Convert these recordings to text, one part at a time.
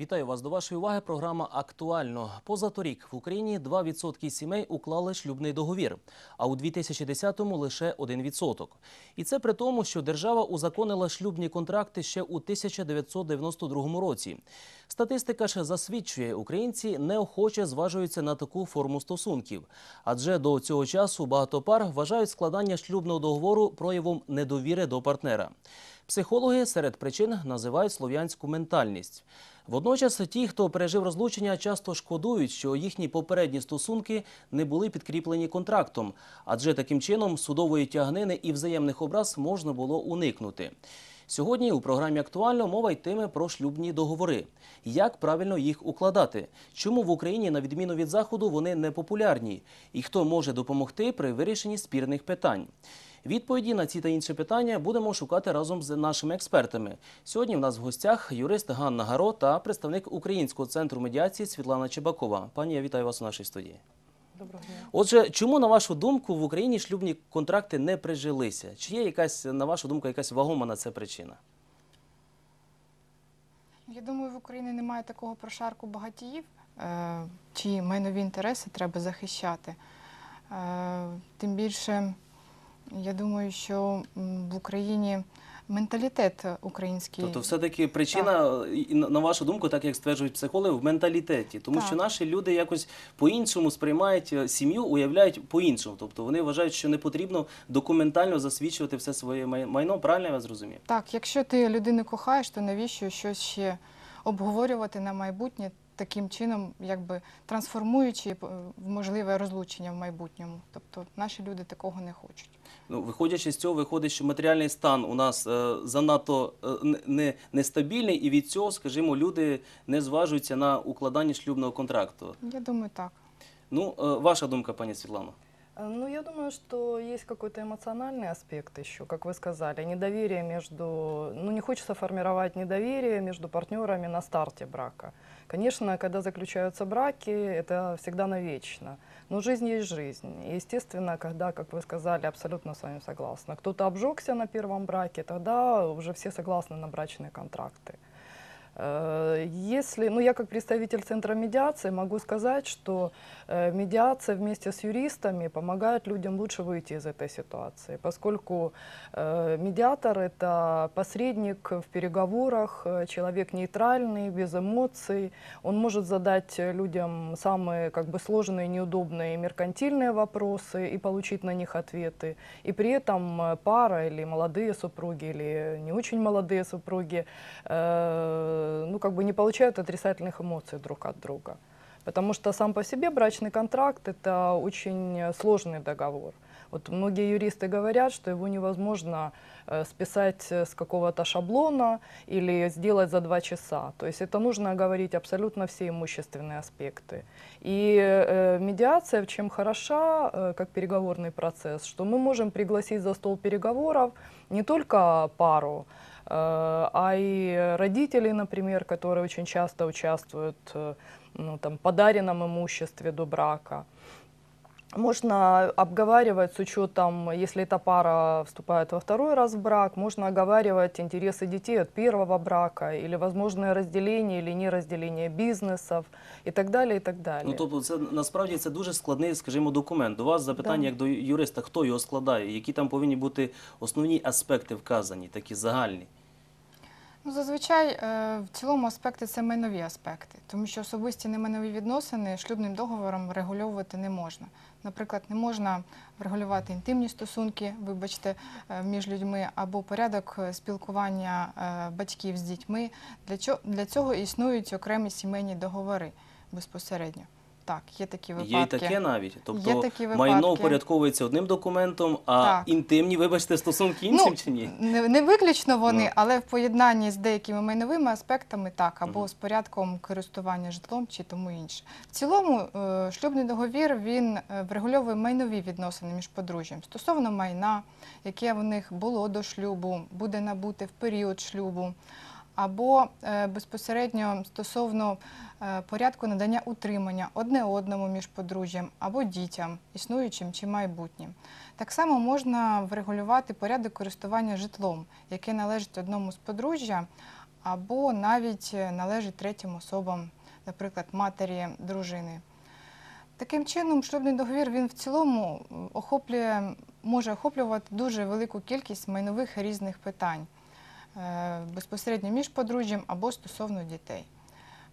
Вітаю вас до вашої уваги. Програма актуально. Позаторік в Україні 2% сімей уклали шлюбний договір, а у 2010-му лише 1%. І це при тому, що держава узаконила шлюбні контракти ще у 1992 році. Статистика ж засвідчує, українці неохоче зважуються на таку форму стосунків, адже до цього часу багато пар вважають складання шлюбного договору проявом недовіри до партнера. Психологи серед причин називають слов'янську ментальність. Водночас ті, хто пережив розлучення, часто шкодують, що їхні попередні стосунки не були підкріплені контрактом, адже таким чином судової тягнини і взаємних образ можна було уникнути. Сьогодні у програмі актуально мова йтиме про шлюбні договори. Як правильно їх укладати? Чому в Україні, на відміну від заходу, вони не популярні? І хто може допомогти при вирішенні спірних питань? Відповіді на ці та інші питання будемо шукати разом з нашими експертами. Сьогодні в нас в гостях юрист Ганна Гаро та представник Українського центру медіації Світлана Чебакова. Пані, я вітаю вас у нашій студії. Доброго дня. Отже, чому на вашу думку в Україні шлюбні контракти не прижилися? Чи є якась на вашу думку якась вагома на це причина? Я думаю, в Україні немає такого прошарку багатіїв, е, чиї майнові інтереси треба захищати. Е, Тим більше, я думаю, що в Україні менталітет український. Тобто, все-таки причина, і на вашу думку, так як стверджують психологи, в менталітеті, тому Так. що наші люди якось по-іншому сприймають е, сім'ю, уявляють по-іншому. Тобто вони вважають, що не потрібно документально засвідчувати все своє майно. Правильно я зрозумів? Так, якщо ти людину кохаєш, то навіщо щось ще обговорювати на майбутнє таким чином, якби трансформуючи е, в можливе розлучення в майбутньому. Тобто наші люди такого не хочуть. Ну, виходячи з цього, виходить, що матеріальний стан у нас е, занадто е, нестабільний, не, і від цього, скажімо, люди не зважуються на укладання шлюбного контракту. Я думаю, так. Ну, е, ваша думка, пані Світлано. Э, Ну, я думаю, что есть какой-то эмоциональный аспект еще, как вы сказали, недоверие между, ну, не хочется формировать недоверие между партнерами на старте брака. Конечно, когда заключаются браки, это всегда навечно. Но жизнь есть жизнь. И, естественно, когда, как вы сказали, абсолютно с вами согласна, кто-то обжегся на первом браке, тогда уже все согласны на брачные контракты. Э, Если, ну я как представитель Центра медиации могу сказать, что э, медиация вместе с юристами помогает людям лучше выйти из этой ситуации, поскольку э, медиатор это посредник в переговорах, человек нейтральный, без эмоций, он может задать людям самые как бы сложные, неудобные меркантильные вопросы и получить на них ответы, и при этом пара или молодые супруги или не очень молодые супруги э, ну, как бы не получают отрицательных эмоций друг от друга. Потому что сам по себе брачный контракт – это очень э, сложный договор. Вот многие юристы говорят, что его невозможно э, списать э, с какого-то шаблона или сделать за два часа. То есть это нужно говорить абсолютно все имущественные аспекты. И э, медиация в чем хороша, э, как переговорный процесс, что мы можем пригласить за стол переговоров не только пару, э, а и родителей, например, которые очень часто участвуют э, ну, там, подаренном имуществе до брака. Можно обговаривать с учетом, если эта пара вступает во второй раз в брак, можно оговаривать интересы детей от первого брака или возможное разделение или неразделение бизнесов и так далее, и так далее. Ну тобто, це насправді це дуже складний, скажімо, документ. До вас запитання Да. як до юриста, хто його складає, які там повинні бути основні аспекти вказані, такі загальні. Ну, зазвичай е, в цілому аспекти це майнові аспекти, тому що особисті немайнові відносини шлюбним договором регульовувати не можна. Наприклад, не можна врегулювати інтимні стосунки, вибачте, е, між людьми або порядок е, спілкування батьків з дітьми. Для цього існують окремі сімейні договори безпосередньо. Так, є такі випадки. Є і таке навіть. Тобто Є такі майно упорядковується одним документом, а Так. інтимні, вибачте, стосунки іншим Ну, чи ні? Не, не виключно вони, Ну. але в поєднанні з деякими майновими аспектами так, або з порядком користування житлом чи тому інше. В цілому е, шлюбний договір він е, врегульовує майнові відносини між подружжям стосовно майна, яке в них було до шлюбу, буде набуте в період шлюбу. Або е, безпосередньо стосовно е, порядку надання утримання одне одному між подружжям або дітям, існуючим чи майбутнім. Так само можна врегулювати порядок користування житлом, яке належить одному з подружжя, або навіть е, належить третім особам, наприклад, матері дружини. Таким чином, шлюбний договір він в цілому охоплює, може охоплювати дуже велику кількість майнових різних питань безпосередньо між подружжям або стосовно дітей.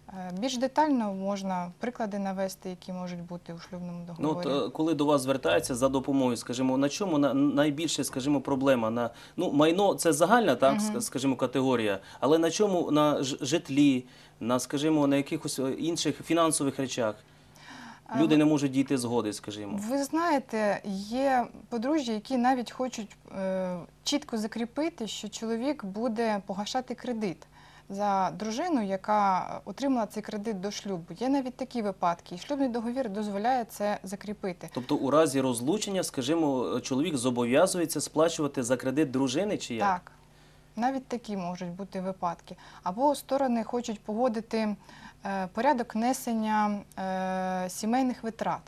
Е, Більш детально можна приклади навести, які можуть бути у шлюбному Ну, договорі. от, е, коли до вас звертаються за допомогою, скажімо, на чому на, найбільше, скажімо, проблема? На, ну, майно це загальна, так, Мгм. ск- скажімо, категорія, але на чому? На житлі, на, скажімо, на якихось е, інших фінансових речах. Люди не можуть дійти згоди, скажімо. Ви знаєте, є подружжя, які навіть хочуть е, чітко закріпити, що чоловік буде погашати кредит за дружину, яка отримала цей кредит до шлюбу. Є навіть такі випадки, і шлюбний договір дозволяє це закріпити. Тобто у разі розлучення, скажімо, чоловік зобов'язується сплачувати за кредит дружини чи як? Так, навіть такі можуть бути випадки. Або сторони хочуть погодити порядок несення е, сімейних витрат,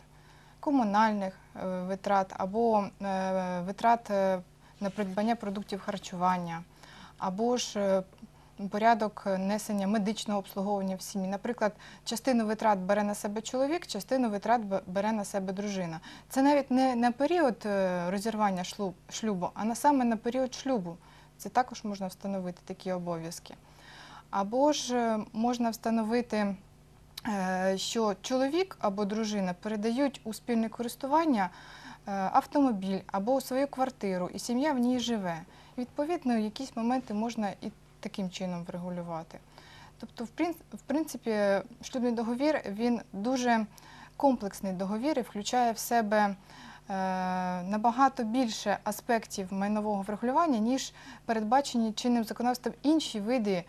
комунальних е, витрат, або е, витрат е, на придбання продуктів харчування, або ж е, порядок несення медичного обслуговування в сім'ї. Наприклад, частину витрат бере на себе чоловік, частину витрат бере на себе дружина. Це навіть не на період е, розірвання шлюбу, а на саме на період шлюбу. Це також можна встановити такі обов'язки. Або ж е, можна встановити, е, що чоловік або дружина передають у спільне користування е, автомобіль або свою квартиру, і сім'я в ній живе. Відповідно, якісь моменти можна і таким чином врегулювати. Тобто, в принципі, шлюбний договір він дуже комплексний договір і включає в себе набагато більше аспектів майнового врегулювання, ніж передбачені чинним законодавством інші види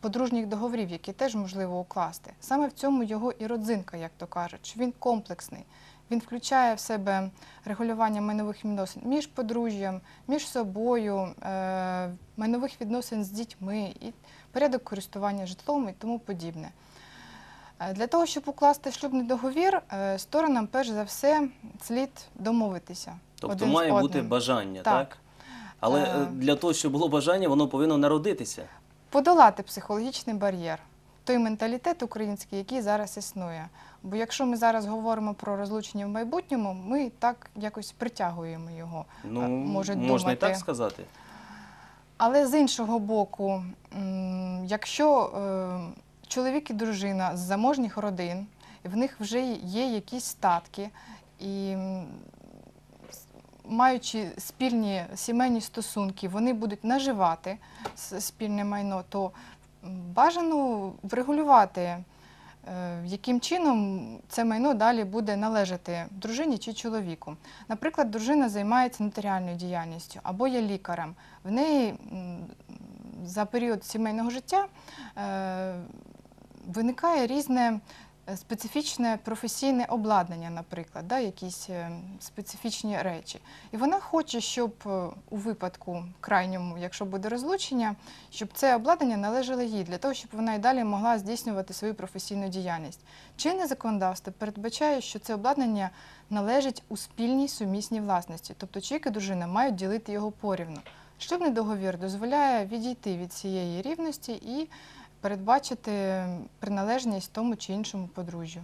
подружніх договорів, які теж можливо укласти. Саме в цьому його і родзинка, як то кажуть, що він комплексний. Він включає в себе регулювання майнових відносин між подружжям, між собою, е, майнових відносин з дітьми, і порядок користування житлом і тому подібне. Е, Для того, щоб укласти шлюбний договір, е, сторонам перш за все слід домовитися. Тобто один з має бути бажання, так? Так. Але для того, щоб було бажання, воно повинно народитися. Подолати психологічний бар'єр, той менталітет український, який зараз існує. Бо якщо ми зараз говоримо про розлучення в майбутньому, ми так якось притягуємо його. Ну, Е, можуть можна і так сказати. Але з іншого боку, якщо е, чоловік і дружина з заможніх родин, в них вже є якісь статки, і маючи спільні сімейні стосунки, вони будуть наживати спільне майно, то бажано врегулювати, е, яким чином це майно далі буде належати дружині чи чоловіку. Наприклад, дружина займається нотаріальною діяльністю або є лікарем. В неї за період сімейного життя е, виникає різне специфічне професійне обладнання, наприклад, да, якісь е, специфічні речі. І вона хоче, щоб е, у випадку крайньому, якщо буде розлучення, щоб це обладнання належало їй, для того, щоб вона і далі могла здійснювати свою професійну діяльність. Чинне законодавство передбачає, що це обладнання належить у спільній сумісній власності, тобто чоловік і дружина мають ділити його порівну. Шлюбний договір дозволяє відійти від цієї рівності і передбачити приналежність тому чи іншому подружжю.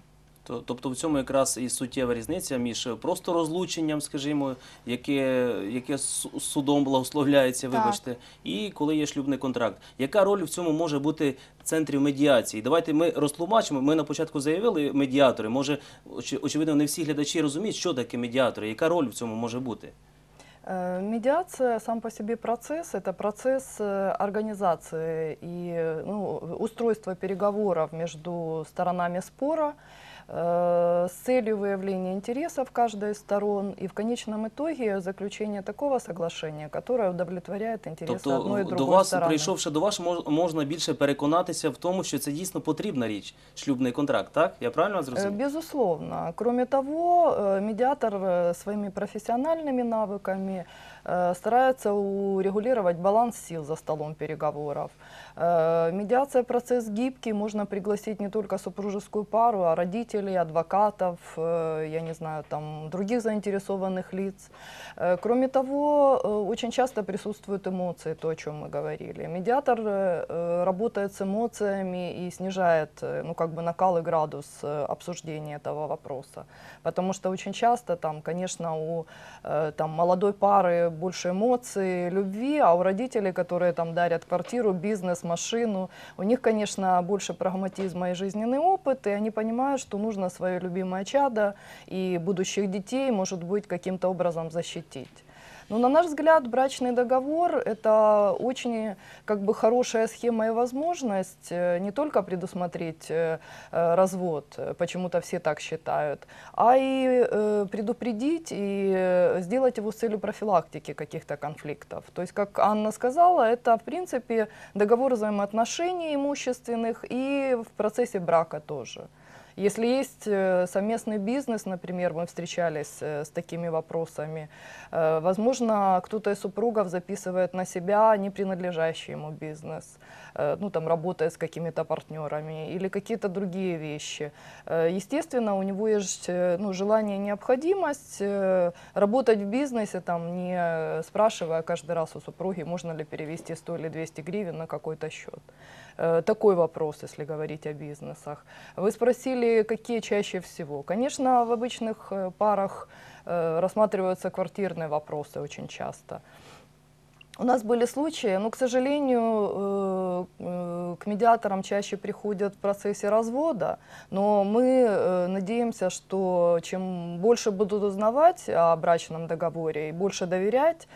Тобто в цьому якраз і суттєва різниця між просто розлученням, скажімо, яке, яке судом благословляється, Так. вибачте, і коли є шлюбний контракт. Яка роль в цьому може бути центрів медіації? Давайте ми розтлумачимо. Ми на початку заявили медіатори. Може, оч- очевидно, не всі глядачі розуміють, що таке медіатори, яка роль в цьому може бути. Э, Медиация сам по себе процесс, это процесс э, организации и э, ну, устройства переговоров между сторонами спора э, с целью выявления интересов каждой из сторон и в конечном итоге заключения такого соглашения, которое удовлетворяет интересы одной и Тобто до другой вас, стороны. прийшовши до вас, мож- можна більше переконатися в тому, що це дійсно потрібна річ, шлюбний контракт, так? Я правильно вас Э, зрозумів? Безусловно. Кроме того, э, медиатор э, своими профессиональными навыками э, старается урегулировать баланс сил за столом переговоров. Э, Медиация процесс гибкий, можно пригласить не только супружескую пару, а родителей, адвокатов, э, я не знаю, там других заинтересованных лиц. Э, Кроме того, э, очень часто присутствуют эмоции, то, о чем мы говорили. Медиатор э, э, работает с эмоциями и снижает, э, ну, как бы накал и градус э, обсуждения этого вопроса. Потому что очень часто там, конечно, у э, там, молодой пары больше эмоций, любви, а у родителей, которые там дарят квартиру, бизнес, машину, у них, конечно, больше прагматизма и жизненный опыт, и они понимают, что нужно свое любимое чадо и будущих детей, может быть, каким-то образом защитить. Но на наш взгляд, брачный договор – это очень как бы хорошая схема и возможность э, не только предусмотреть э, э, развод, почему-то все так считают, а и предупредить и сделать его с целью профилактики каких-то конфликтов. То есть, как Анна сказала, это, в принципе, договор взаимоотношений имущественных и в процессе брака тоже. Если есть э, совместный бизнес, например, мы встречались э, с такими вопросами, э, возможно, кто-то из супругов записывает на себя не принадлежащий ему бизнес, ну там работает с какими-то партнерами или какие-то другие вещи. Естественно, у него есть ну, желание, необходимость э, работать в бизнесе, там, не спрашивая каждый раз у супруги, можно ли перевести 100 или 200 гривен на какой-то счет. Э, Такой вопрос, если говорить о бизнесах. Вы спросили, какие чаще всего. Конечно, в обычных э, парах э, рассматриваются квартирные вопросы очень часто. У нас были случаи, но, к сожалению, к медиаторам чаще приходят в процессе развода, но мы надеемся, что чем больше будут узнавать о брачном договоре и больше доверять,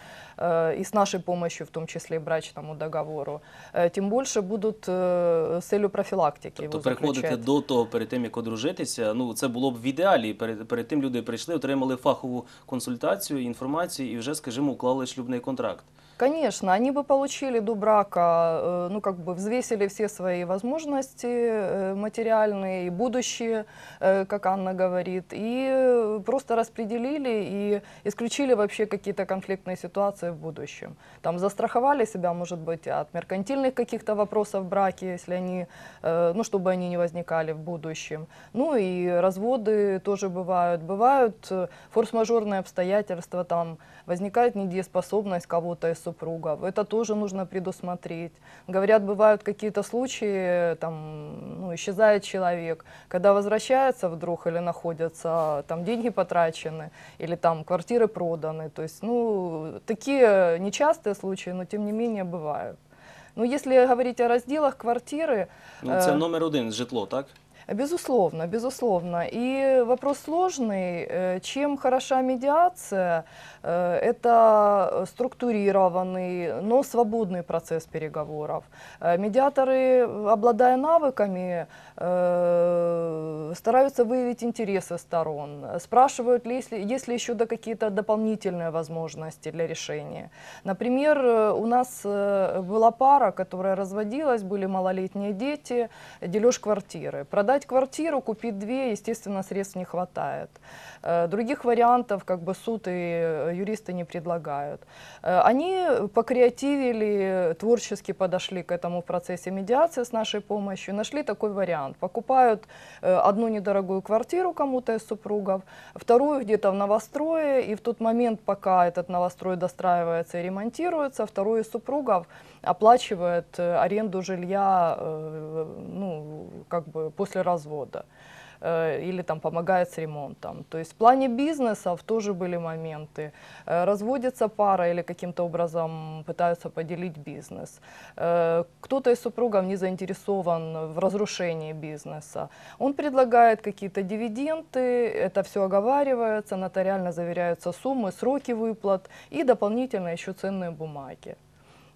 и с нашей помощью, в том числе и брачному договору, э, тем больше будут э, с целью профилактики Тобто его приходити заключать. до того перед тим, як одружитися, ну це було б в ідеалі. Перед, перед тим люди прийшли, отримали фахову консультацію, інформацію і вже, скажімо, уклали шлюбний контракт. Конечно, они бы получили до брака, э, ну как бы взвесили все свои возможности э, материальные и будущие, э, как Анна говорит, и э, просто распределили и исключили вообще какие-то конфликтные ситуации В будущем. Там застраховали себя, может быть, от меркантильных каких-то вопросов в браке, если они, э, ну чтобы они не возникали в будущем. Ну и разводы тоже бывают. Бывают э, форс-мажорные обстоятельства, там возникает недееспособность кого-то из супругов. Это тоже нужно предусмотреть. Говорят, бывают какие-то случаи, там, ну, исчезает человек, когда возвращается вдруг или находятся, там деньги потрачены, или там квартиры проданы. То есть, ну, такие нечастые случаи, но тем не менее бывают. Но если говорить о разделах квартиры, Ну це Е. номер один житло, так? Безусловно, безусловно. И вопрос сложный. Э, Чем хороша медиация? Э, Это структурированный, но свободный процесс переговоров. Э, Медиаторы, обладая навыками, стараются выявить интересы сторон, спрашивают, ли, есть ли- есть ли еще да, какие-то дополнительные возможности для решения. Например, у нас была пара, которая разводилась, были малолетние дети, дележ квартиры. Продать квартиру, купить две, естественно, средств не хватает. Э, Других вариантов как бы суд и э, юристы не предлагают. Э, Они покреативили, творчески подошли к этому в процессе медиации с нашей помощью, нашли такой вариант. Покупают одну недорогую квартиру кому-то из супругов, вторую где-то в новострое, и в тот момент, пока этот новострой достраивается и ремонтируется, второй из супругов оплачивает аренду жилья ну, как бы после развода э, или там помогает с ремонтом. То есть в плане бизнесов тоже были моменты. Э, Разводится пара или каким-то образом пытаются поделить бизнес. Э, Кто-то из супругов не заинтересован в разрушении бизнеса. Он предлагает какие-то дивиденды, это все оговаривается, нотариально заверяются суммы, сроки выплат и дополнительно еще ценные бумаги.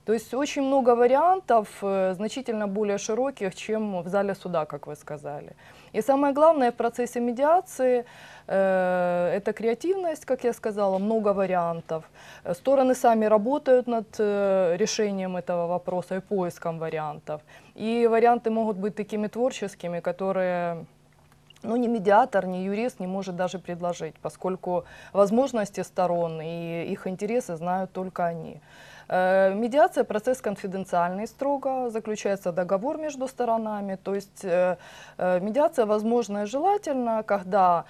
То есть очень много вариантов, э, значительно более широких, чем в зале суда, как вы сказали. И самое главное в процессе медиации э, это креативность, как я сказала, много вариантов. Э, Стороны сами работают над э, решением этого вопроса и поиском вариантов. И варианты могут быть такими творческими, которые но ни медиатор, ни юрист не может даже предложить, поскольку возможности сторон и их интересы знают только они. Э, Медиация – процесс конфиденциальный строго, заключается договор между сторонами, то есть э, э, медиация возможна и желательно, когда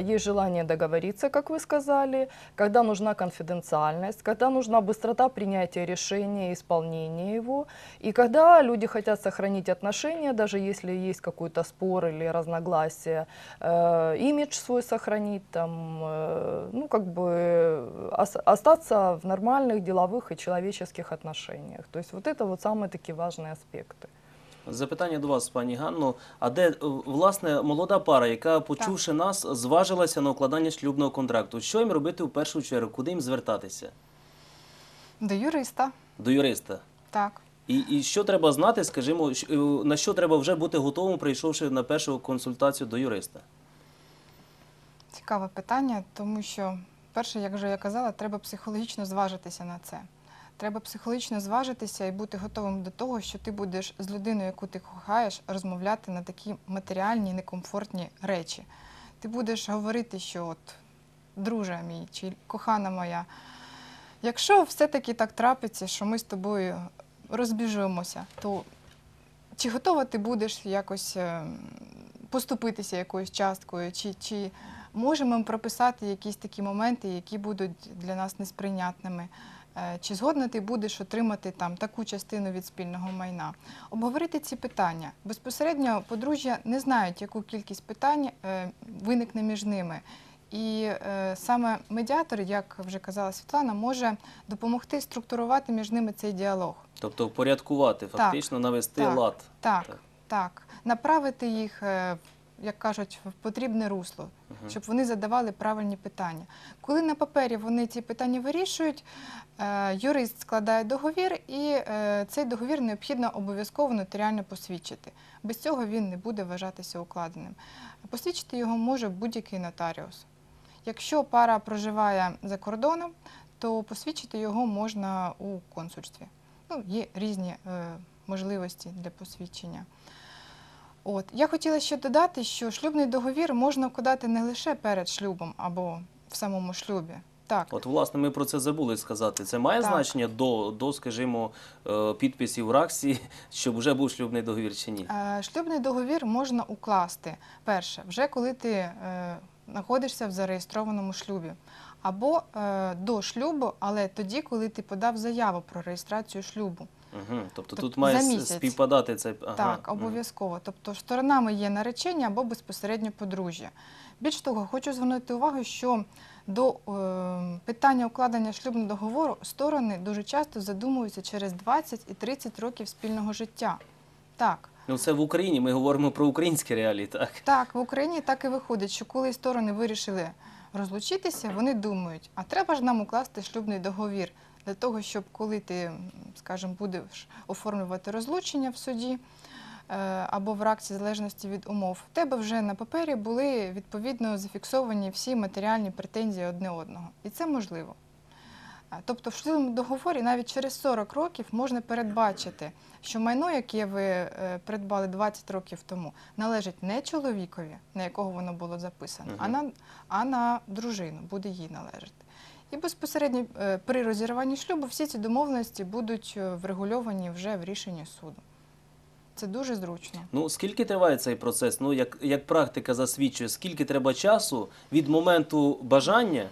есть желание договориться, как вы сказали, когда нужна конфиденциальность, когда нужна быстрота принятия решения и исполнения его, и когда люди хотят сохранить отношения, даже если есть какой-то спор или разногласие, имидж свой сохранить, там, ну, как бы ос- остаться в нормальных деловых и человеческих отношениях. То есть вот это вот самые такие важные аспекты. Запитання до вас, пані Ганно. А де е, власне молода пара, яка, почувши нас, зважилася на укладання шлюбного контракту? Що їм робити в першу чергу? Куди їм звертатися? До юриста, До юриста. так. І, і що треба знати, скажімо, щ- е, на що треба вже бути готовим, прийшовши на першу консультацію до юриста? Цікаве питання, тому що, перше, як вже я казала, треба психологічно зважитися на це. Треба психологічно зважитися і бути готовим до того, що ти будеш з людиною, яку ти кохаєш, розмовляти на такі матеріальні, некомфортні речі. Ти будеш говорити, що от, друже мій чи кохана моя, якщо все-таки так трапиться, що ми з тобою розбіжимося, то чи готова ти будеш якось е, поступитися якоюсь часткою, чи, чи можемо прописати якісь такі моменти, які будуть для нас несприйнятними? Е, Чи згодна ти будеш отримати там таку частину від спільного майна? Обговорити ці питання. Безпосередньо подружжя не знають, яку кількість питань е, виникне між ними. І е, саме медіатор, як вже казала Світлана, може допомогти структурувати між ними цей діалог. Тобто впорядкувати, фактично навести так. лад. Так, Так. так, Направити їх, як кажуть, в потрібне русло, щоб вони задавали правильні питання. Коли на папері вони ці питання вирішують, е, юрист складає договір, і е, цей договір необхідно обов'язково нотаріально посвідчити. Без цього він не буде вважатися укладеним. Посвідчити його може будь-який нотаріус. Якщо пара проживає за кордоном, то посвідчити його можна у консульстві. Ну, є різні е, можливості для посвідчення. От. Я хотіла ще додати, що шлюбний договір можна вкладати не лише перед шлюбом або в самому шлюбі. Так, От, власне, ми про це забули сказати. Це має Так. значення до, до, скажімо, е, підписів в РАКСі, щоб вже був шлюбний договір чи ні? Е, Шлюбний договір можна укласти перше, вже коли ти е, знаходишся в зареєстрованому шлюбі, або е, до шлюбу, але тоді, коли ти подав заяву про реєстрацію шлюбу. Угу. Тобто Тоб- тут має за місяць. співпадати це. Ага. Так, обов'язково. Тобто сторонами є наречення або безпосередньо подружжя. Більш того, хочу звернути увагу, що до е, питання укладення шлюбного договору сторони дуже часто задумуються через 20 і 30 років спільного життя. Так, Ну, це в Україні. Ми говоримо про українські реалії, так? так, в Україні так і виходить, що коли сторони вирішили розлучитися, вони думають, а треба ж нам укласти шлюбний договір для того, щоб коли ти, скажімо, будеш оформлювати розлучення в суді е, або в ракці в залежності від умов, в тебе вже на папері були відповідно зафіксовані всі матеріальні претензії одне одного. І це можливо. Тобто в шлюбному договорі навіть через 40 років можна передбачити, що майно, яке ви е, придбали 20 років тому, належить не чоловікові, на якого воно було записано, а, на, а на дружину, буде їй належати. І безпосередньо е, при розірванні шлюбу всі ці домовленості будуть е, врегульовані вже в рішенні суду. Це дуже зручно. Ну, скільки триває цей процес? Ну, як, як практика засвідчує, скільки треба часу від моменту бажання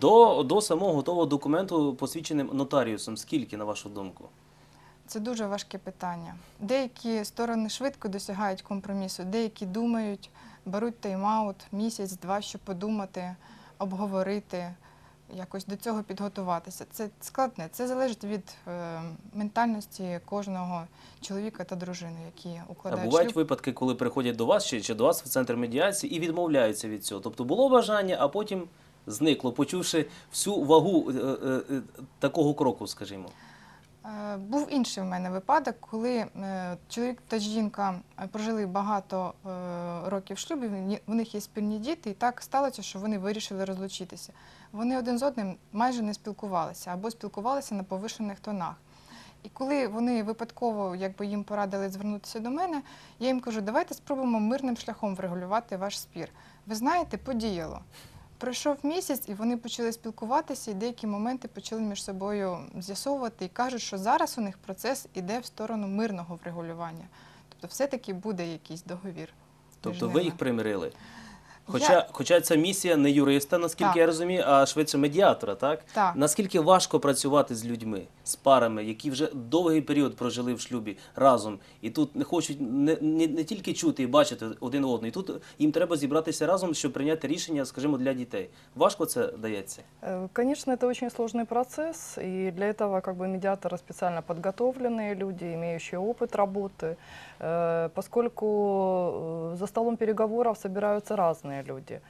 до, до самого готового документу, посвідченим нотаріусом? Скільки, на вашу думку? Це дуже важке питання. Деякі сторони швидко досягають компромісу, деякі думають, беруть тайм-аут місяць-два, щоб подумати, обговорити, якось до цього підготуватися. Це складне. Це залежить від е, ментальності кожного чоловіка та дружини, які А укладають бувають шлюб. випадки, коли приходять до вас чи, чи до вас в центр медіації і відмовляються від цього. Тобто було бажання, а потім зникло, почувши всю вагу е, е, е, такого кроку, скажімо. Е, Був інший в мене випадок, коли е, чоловік та жінка е, прожили багато років в шлюбі, в них є спільні діти, і так сталося, що вони вирішили розлучитися. Вони один з одним майже не спілкувалися або спілкувалися на повишених тонах. І коли вони випадково, якби їм порадили звернутися до мене, я їм кажу, давайте спробуємо мирним шляхом врегулювати ваш спір. Ви знаєте, подіяло. Пройшов місяць, і вони почали спілкуватися, і деякі моменти почали між собою з'ясовувати і кажуть, що зараз у них процес іде в сторону мирного врегулювання. Тобто, все-таки буде якийсь договір. Тобто ви їх примирили. Хоча, Я- хоча ця місія не юриста, наскільки Так. я розумію, а швидше медіатора, так? Так. Наскільки важко працювати з людьми, з парами, які вже довгий період прожили в шлюбі разом, і тут не хочуть не, не, не тільки чути і бачити один одного, і тут їм треба зібратися разом, щоб прийняти рішення, скажімо, для дітей. Важко це дається? Э, Конечно, это очень сложный процесс, и для этого как бы медиаторы специально подготовленные люди, имеющие опыт работы, э, поскольку э, за столом переговоров собираются разные люди.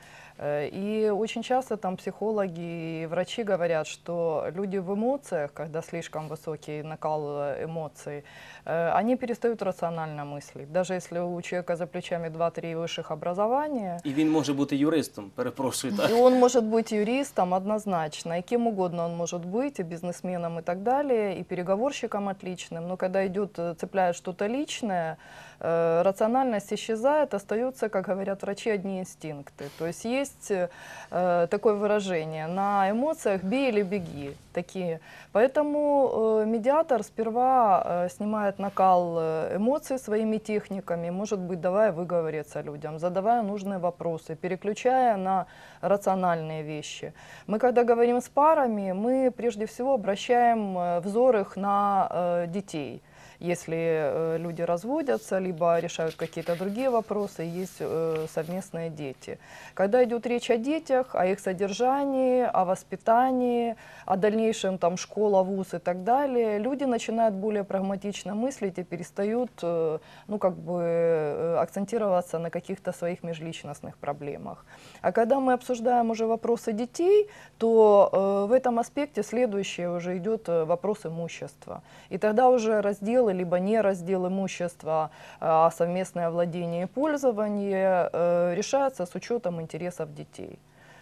Э, И очень часто там психологи и врачи говорят, что люди в эмоциях, когда слишком высокий накал э, эмоций, э, они перестают рационально мыслить. Даже если у человека за плечами 2-3 высших образования, І він може бути юристом, перепрошую, так? и он может быть юристом однозначно, и кем угодно он может быть, и бизнесменом и так далее, и переговорщиком отличным. Но когда идет, э, цепляет что-то личное, э, рациональность исчезает, остаются, как говорят врачи, одни инстинкты. То есть есть э, такое выражение, на эмоциях бей или беги, такие. Поэтому э, медиатор сперва э, снимает накал э, эмоций своими техниками, может быть, давая выговориться людям, задавая нужные вопросы, переключая на рациональные вещи. Мы, когда говорим с парами, мы прежде всего обращаем э, взор их на э, детей. Если э, люди разводятся, либо решают какие-то другие вопросы, есть э, совместные дети. Когда идет речь о детях, о их содержании, о воспитании, о дальнейшем там школа, вуз и так далее, люди начинают более прагматично мыслить и перестают э, ну, как бы, акцентироваться на каких-то своих межличностных проблемах. А когда мы обсуждаем уже вопросы детей, то в этом аспекте следующее уже идет вопрос имущества. И тогда уже разделы, либо не раздел имущества, э, а совместное владение и пользование э, решаются с учетом интересов детей.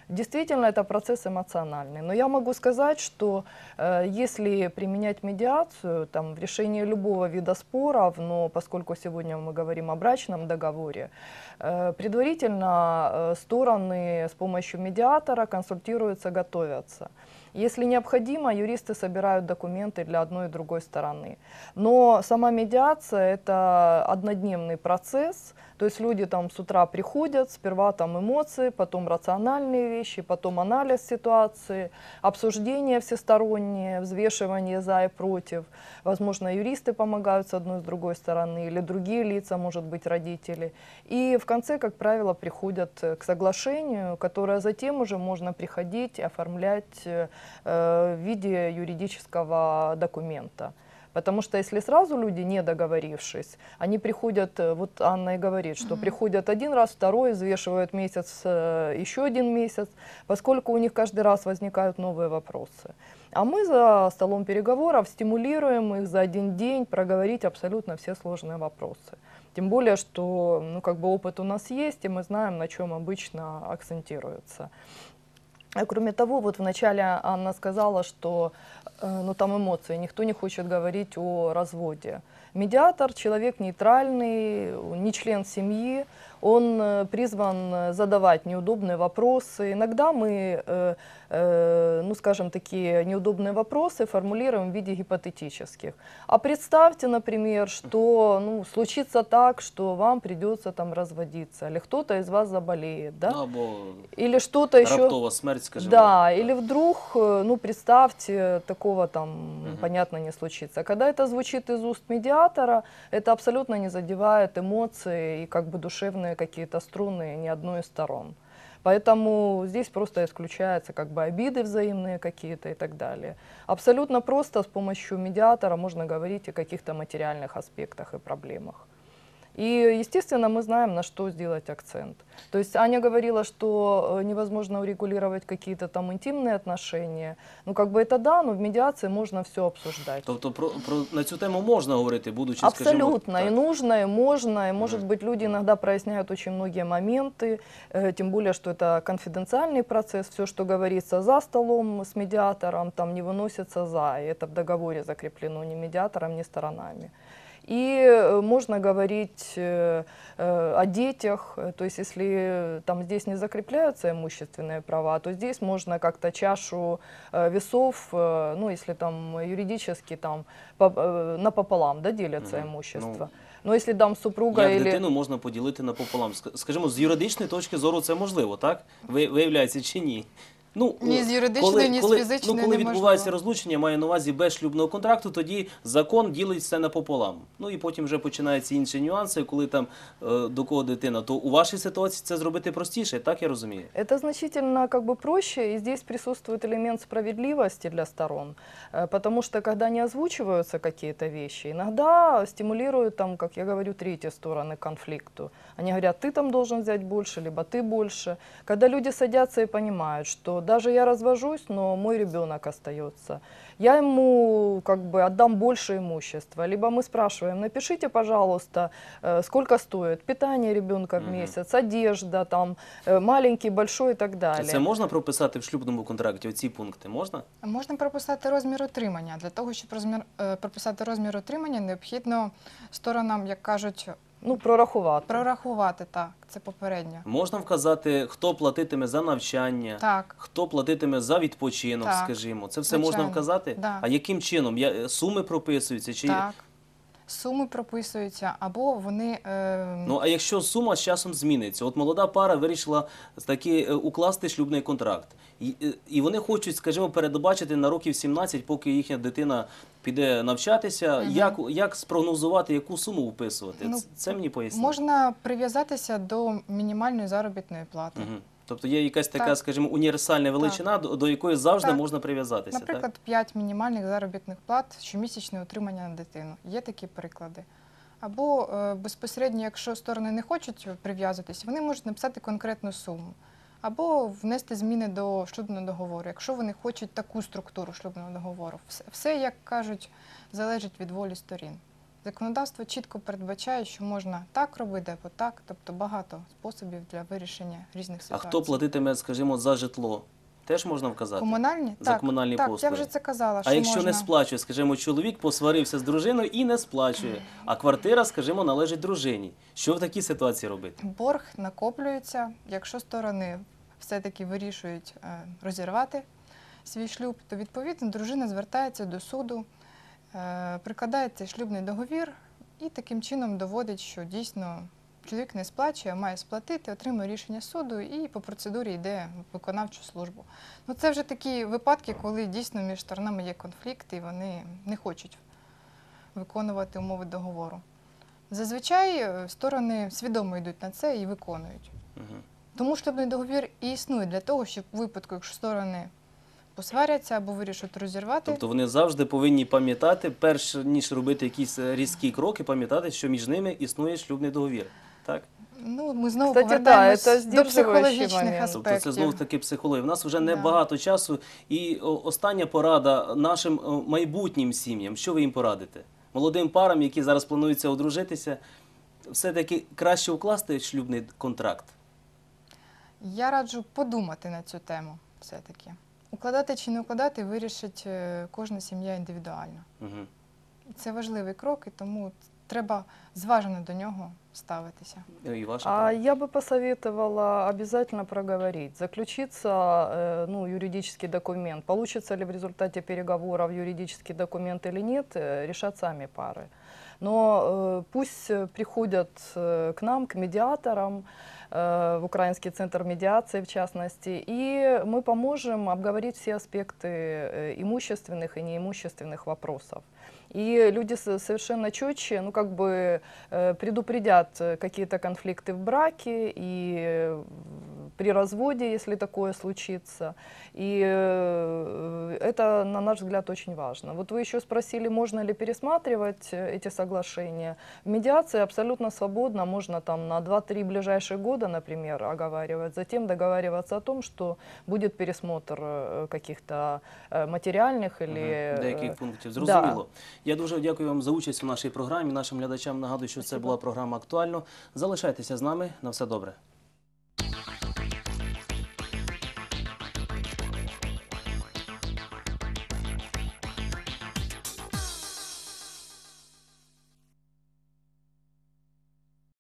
Действительно, это процесс эмоциональный. Но я могу сказать, что э, если применять медиацию там, в решении любого вида споров, но поскольку сегодня мы говорим о брачном договоре, э, предварительно э, стороны с помощью медиатора консультируются, готовятся. Если необходимо, юристы собирают документы для одной и другой стороны. Но сама медиация – это однодневный процесс, то есть люди там с утра приходят, сперва там эмоции, потом рациональные вещи, потом анализ ситуации, обсуждение всестороннее, взвешивание за и против. Возможно, юристы помогают с одной, с другой стороны, или другие лица, может быть, родители. И в конце, как правило, приходят э, к соглашению, которое затем уже можно приходить и оформлять э, в виде юридического документа. Потому что если сразу люди, не договорившись, они приходят, э, вот Анна и говорит, что приходят один раз, второй, взвешивают месяц, э, еще один месяц, поскольку у них каждый раз возникают новые вопросы. А мы за столом переговоров стимулируем их за один день проговорить абсолютно все сложные вопросы. Тем более, что ну, как бы опыт у нас есть, и мы знаем, на чем обычно акцентируется. А Кроме того, вот вначале Анна сказала, что э, ну, там эмоции, никто не хочет говорить о разводе. Медиатор – человек нейтральный, не член семьи, он э, призван э, задавать неудобные вопросы. Иногда мы, э, ну скажем, такие неудобные вопросы формулируем в виде гипотетических. А представьте, например, что ну, случится так, что вам придется там разводиться, или кто-то из вас заболеет, да? Ну або или что-то еще. смерть, скажімо. Да, так. или вдруг, ну, представьте, такого там, Мгм. понятно, не случится. Когда это звучит из уст медиатора, это абсолютно не задевает эмоции и как бы душевные какие-то струны ни одной из сторон. Поэтому здесь просто исключаются как бы обиды взаимные какие-то и так далее. Абсолютно просто с помощью медиатора можно говорить о каких-то материальных аспектах и проблемах. И, естественно, мы знаем, на что сделать акцент. То есть Аня говорила, что э, невозможно урегулировать какие-то там интимные отношения. Ну, как бы это да, но в медиации можно все обсуждать. Тобто про, про на цю тему можна говорити, будучи скажімо, Абсолютно. так. И нужно, и можно. И, может Мгм. быть, люди иногда проясняют очень многие моменты, э, тем более, что это конфиденциальный процесс. Все, что говорится за столом с медиатором, там не выносится за. И это в договоре закреплено ни медиатором, ни сторонами. И э, можно говорить э, э, о детях, Э, то есть если э, там здесь не закрепляются имущественные права, то здесь можно как-то чашу э, весов, э, ну если там юридически там по- э, напополам да, делятся Мгм. имущество. Но если дам супруга Як или... дитину можна поділити напополам? Ск- Скажімо, з юридичної точки зору це можливо, так? Ви- Виявляється чи ні? Ну, Ні е, з юридичної, ні з коли, фізичної Ну, коли неможливо. відбувається розлучення, маю на увазі без шлюбного контракту, тоді закон ділить все напополам. Ну і потім вже починаються інші нюанси, коли там е, до кого дитина. То у вашій ситуації це зробити простіше, так я розумію? Это значительно как бы проще, и здесь присутствует элемент справедливости для сторон, Э, потому что когда не озвучиваются какие-то вещи, иногда стимулируют там, как я говорю, третьи стороны к конфликту. Они говорят, ты там должен взять больше, либо ты больше. Когда люди садятся и понимают, что даже я развожусь, но мой ребенок остается, я ему как бы отдам больше имущества. Либо мы спрашиваем, напишите, пожалуйста, э, сколько стоит питание ребенка в Мгм. месяц, одежда, там, э, маленький, большой и так далее. Це можна прописати в шлюбному контракті? Оці пункти можна? Можна прописати розмір отримання. Для того, щоб розмір, е, прописати розмір отримання, необхідно сторонам, як кажуть, Ну, прорахувати. прорахувати так. Це попередньо. Можна вказати, хто платитиме за навчання, Так. хто платитиме за відпочинок, Так, скажімо. Це все можна звичайно. вказати? Да. А яким чином? Я, суми прописуються? Чи... Так. Суми прописуються, або вони е, Ну а якщо сума з часом зміниться, от молода пара вирішила таки е, укласти шлюбний контракт, і, е, і вони хочуть, скажімо, передбачити на років 17, поки їхня дитина піде навчатися. Як, як спрогнозувати, яку суму вписувати? Ну, Це- Це мені поясніть. можна прив'язатися до мінімальної заробітної плати. Угу. Тобто є якась така, Так. скажімо, універсальна величина, до, до якої завжди Так. можна прив'язатися. Наприклад, 5 мінімальних заробітних плат, щомісячне утримання на дитину. Є такі приклади. Або е, безпосередньо, якщо сторони не хочуть прив'язуватись, вони можуть написати конкретну суму. Або внести зміни до шлюбного договору, якщо вони хочуть таку структуру шлюбного договору. Все, все, як кажуть, залежить від волі сторін. Законодавство чітко передбачає, що можна так робити, або так, тобто багато способів для вирішення різних ситуацій. А хто платитиме, скажімо, за житло? Теж можна вказати. Комунальні? За так, комунальні так, послуги. я вже це казала. А якщо можна... не сплачує, скажімо, чоловік посварився з дружиною і не сплачує, а квартира, скажімо, належить дружині. Що в такій ситуації робити? Борг накоплюється. Якщо сторони все-таки вирішують е, розірвати свій шлюб, то відповідно дружина звертається до суду, е, прикладається шлюбний договір і таким чином доводить, що дійсно чоловік не сплачує, має сплатити, отримує рішення суду і по процедурі йде в виконавчу службу. Ну це вже такі випадки, коли дійсно між сторонами є конфлікт і вони не хочуть виконувати умови договору. Зазвичай е, сторони свідомо йдуть на це і виконують. Тому шлюбний договір і існує для того, щоб у випадку, якщо сторони посваряться або вирішать розірвати, Тобто вони завжди повинні пам'ятати, перш ніж робити якісь е, різкі кроки, пам'ятати, що між ними існує шлюбний договір. Так? ну ми знову Кстати, повертаємось це до психологічних момент. аспектів. Тобто це знову таки психологія. У нас вже Да. небагато часу. І остання порада нашим майбутнім сім'ям. Що ви їм порадите? Молодим парам, які зараз плануються одружитися, все-таки краще укласти шлюбний контракт. Я раджу подумати на цю тему все-таки. Укладати чи не укладати вирішить е, кожна сім'я індивідуально. Угу. Це важливий крок, і тому треба зважено до нього ставитися. І ваша А порада. я бы посоветовала обязательно проговорить, заключиться э, ну, юридический документ. Получится ли в результате переговоров юридический документ или нет, э, решат сами пары. Но э, пусть э, приходят э, к нам, к медиаторам, э, в Украинский центр медиации в частности, и мы поможем обговорить все аспекты э, имущественных и неимущественных вопросов. И люди со- совершенно четче, ну как бы э, предупредят э, какие-то конфликты в браке и э, при разводе, если такое случится. И э, это, на наш взгляд, очень важно. Вот вы еще спросили, можно ли пересматривать э, эти соглашения. В медиации абсолютно свободно, можно там на 2-3 ближайших года, например, оговаривать, затем договариваться о том, что будет пересмотр э, каких-то э, материальных или... Мгм. деяких э, пунктів. Зрозуміло. Я дуже дякую вам за участь у нашій програмі. Нашим глядачам нагадую, що це Спасибо. була програма актуально. Залишайтеся з нами. На все добре.